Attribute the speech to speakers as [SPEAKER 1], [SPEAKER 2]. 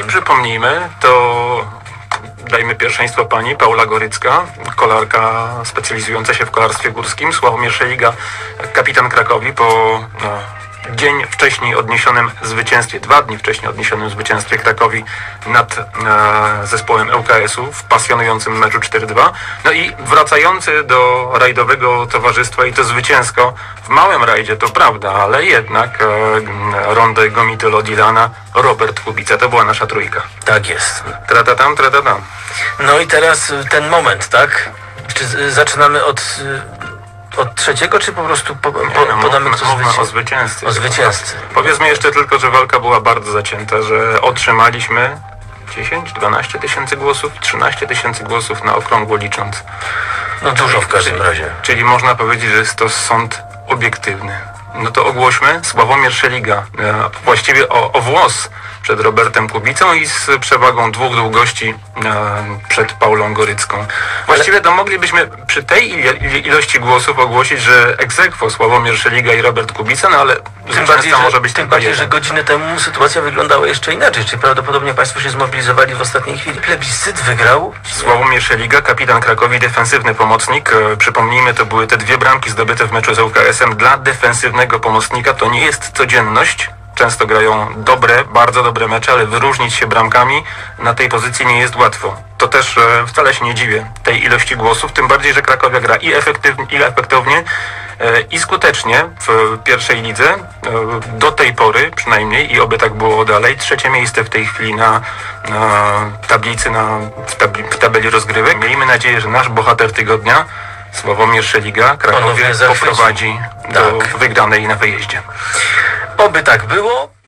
[SPEAKER 1] I przypomnijmy, to dajmy pierwszeństwo pani Paula Gorycka, kolarka specjalizująca się w kolarstwie górskim, Sławomir Szeliga, kapitan Krakowi po no, dzień wcześniej odniesionym zwycięstwie, dwa dni wcześniej odniesionym zwycięstwie Krakowi nad e, zespołem łks-u w pasjonującym meczu 4-2. No i wracający do rajdowego towarzystwa i to zwycięsko w małym rajdzie, to prawda, ale jednak e, rondę Gomity Lodilana Robert Kubica, to była nasza trójka.
[SPEAKER 2] Tak jest.
[SPEAKER 1] Tratatam, tratatam.
[SPEAKER 2] No i teraz ten moment, tak? Czy zaczynamy od, od trzeciego, czy po prostu po, po, podamy
[SPEAKER 1] Mówmy-
[SPEAKER 2] co
[SPEAKER 1] mówmy o
[SPEAKER 2] zwycię...
[SPEAKER 1] zwycięzcy.
[SPEAKER 2] o zwycięzcy.
[SPEAKER 1] Powiedzmy jeszcze tylko, że walka była bardzo zacięta, że otrzymaliśmy 10, 12 tysięcy głosów, 13 tysięcy głosów na okrągło licząc.
[SPEAKER 2] No dużo w każdym
[SPEAKER 1] Czyli-
[SPEAKER 2] razie.
[SPEAKER 1] Czyli można powiedzieć, że jest to sąd obiektywny. No to ogłośmy Sławomir Szeliga. E, właściwie o, o włos przed Robertem Kubicą i z przewagą dwóch długości e, przed Paulą Gorycką. Właściwie to moglibyśmy przy tej ilości głosów ogłosić, że egzekwo Sławomir Szeliga i Robert Kubica, no ale
[SPEAKER 2] Tym bardziej, że,
[SPEAKER 1] może być
[SPEAKER 2] tym bardziej, że
[SPEAKER 1] jeden.
[SPEAKER 2] godzinę temu sytuacja wyglądała jeszcze inaczej. Czyli prawdopodobnie Państwo się zmobilizowali w ostatniej chwili. Plebiscyt wygrał.
[SPEAKER 1] Sławomir Szeliga, kapitan Krakowi, defensywny pomocnik. E, Przypomnijmy, to były te dwie bramki zdobyte w meczu z ŁKS-em. Dla defensywnego pomocnika to nie jest codzienność. Często grają dobre, bardzo dobre mecze, ale wyróżnić się bramkami na tej pozycji nie jest łatwo. To też e, wcale się nie dziwię tej ilości głosów, tym bardziej, że Krakowia gra i efektywnie, i, efektownie, i skutecznie w pierwszej lidze. E, Do tej pory przynajmniej i oby tak było dalej. Trzecie miejsce w tej chwili na, na tablicy, na, w, tabli, w tabeli rozgrywek. Miejmy nadzieję, że nasz bohater tygodnia, Sławomir Szeliga, Krakowie poprowadzi do
[SPEAKER 2] Tak.
[SPEAKER 1] wygranej na wyjeździe.
[SPEAKER 2] Oby tak było.